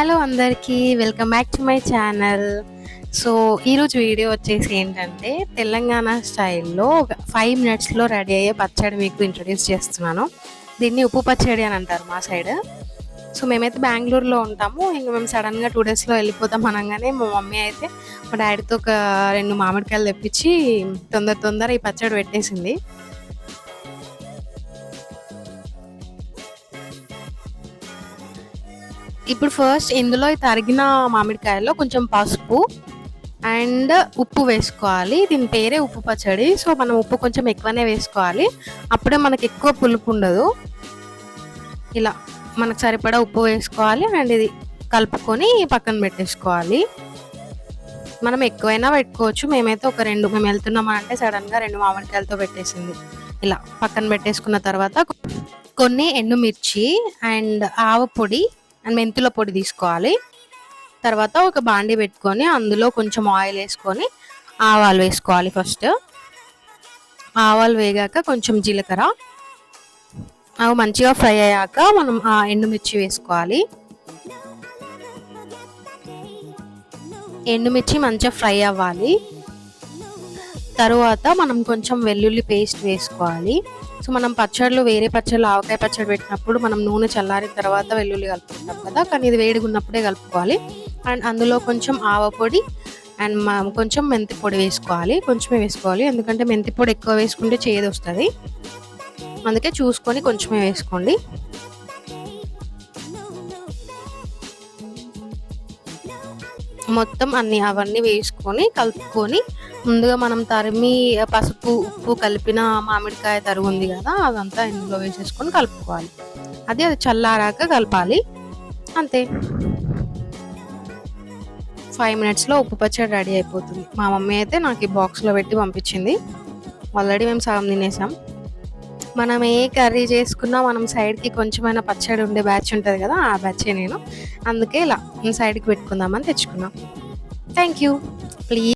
Hello అందరికీ welcome back to my channel. So ఈరోజు video వచ్చేసి ఏంటంటే తెలంగాణ స్టైల్లో ఒక ఫైవ్ మినిట్స్లో రెడీ అయ్యే పచ్చడి మీకు ఇంట్రొడ్యూస్ చేస్తున్నాను. దీన్ని ఉప్పు పచ్చడి అని అంటారు మా సైడ్. సో మేమైతే బెంగళూరులో ఉంటాము. ఇంకా మేము సడన్గా టూ డేస్లో వెళ్ళిపోతాం అనగానే మా మమ్మీ అయితే మా డాడీతో ఒక రెండు మామిడికాయలు తెప్పించి తొందర తొందర ఈ పచ్చడి పెట్టేసింది. ఇప్పుడు ఫస్ట్ ఇందులో తరిగిన మామిడికాయలో కొంచెం పసుపు అండ్ ఉప్పు వేసుకోవాలి. దీని పేరే ఉప్పు పచ్చడి. సో మనం ఉప్పు కొంచెం ఎక్కువనే వేసుకోవాలి. అప్పుడే మనకి ఎక్కువ పులుపు ఉండదు. ఇలా మనకు సరిపడా ఉప్పు వేసుకోవాలి అండ్ ఇది కలుపుకొని పక్కన పెట్టేసుకోవాలి. మనం ఎక్కువైనా పెట్టుకోవచ్చు. మేమైతే ఒక రెండు మేము వెళ్తున్నామంటే సడన్గా రెండు మామిడికాయలతో పెట్టేసింది. ఇలా పక్కన పెట్టేసుకున్న తర్వాత కొన్ని ఎండుమిర్చి అండ్ ఆవ పొడి అండ్ మెంతుల పొడి తీసుకోవాలి. తర్వాత ఒక బాండి పెట్టుకొని అందులో కొంచెం ఆయిల్ వేసుకొని ఆవాలు వేసుకోవాలి ఫస్ట్. ఆవాలు వేగాక కొంచెం జీలకర్ర. అవి మంచిగా ఫ్రై అయ్యాక మనం ఆ ఎండుమిర్చి వేసుకోవాలి. ఎండుమిర్చి మంచిగా ఫ్రై అవ్వాలి. తరువాత మనం కొంచెం వెల్లుల్లి పేస్ట్ వేసుకోవాలి. సో మనం పచ్చళ్ళు వేరే పచ్చళ్ళు ఆవకాయ పచ్చడి పెట్టినప్పుడు మనం నూనె చల్లారిన తర్వాత వెల్లుల్లి కలుపుకుంటాం కదా. కానీ ఇది వేడిగా ఉన్నప్పుడే కలుపుకోవాలి. అండ్ అందులో కొంచెం ఆవ పొడి అండ్ కొంచెం మెంతి పొడి వేసుకోవాలి. కొంచెమే వేసుకోవాలి. ఎందుకంటే మెంతి పొడి ఎక్కువ వేసుకుంటే చేదు వస్తుంది. అందుకే చూసుకొని కొంచెమే వేసుకోండి. మొత్తం అన్ని అవన్నీ వేసుకొని కలుపుకొని ముందుగా మనం తరిమి పసుపు ఉప్పు కలిపిన మామిడికాయ తరుగు ఉంది కదా అదంతా ఇందులో వేసేసుకొని కలుపుకోవాలి. అది అది చల్లారాక కలపాలి. అంతే. ఫైవ్ మినిట్స్లో ఉప్పు పచ్చడి రెడీ అయిపోతుంది. మా మమ్మీ అయితే నాకు ఈ బాక్స్లో పెట్టి పంపించింది. ఆల్రెడీ మేము సగం తినేసాం. మనం ఏ కర్రీ చేసుకున్నా మనం సైడ్కి కొంచెమైనా పచ్చడి ఉండే బ్యాచ్ ఉంటుంది కదా ఆ బ్యాచే నేను. అందుకే ఇలా సైడ్కి పెట్టుకుందామని తెచ్చుకున్నాం. Thank you please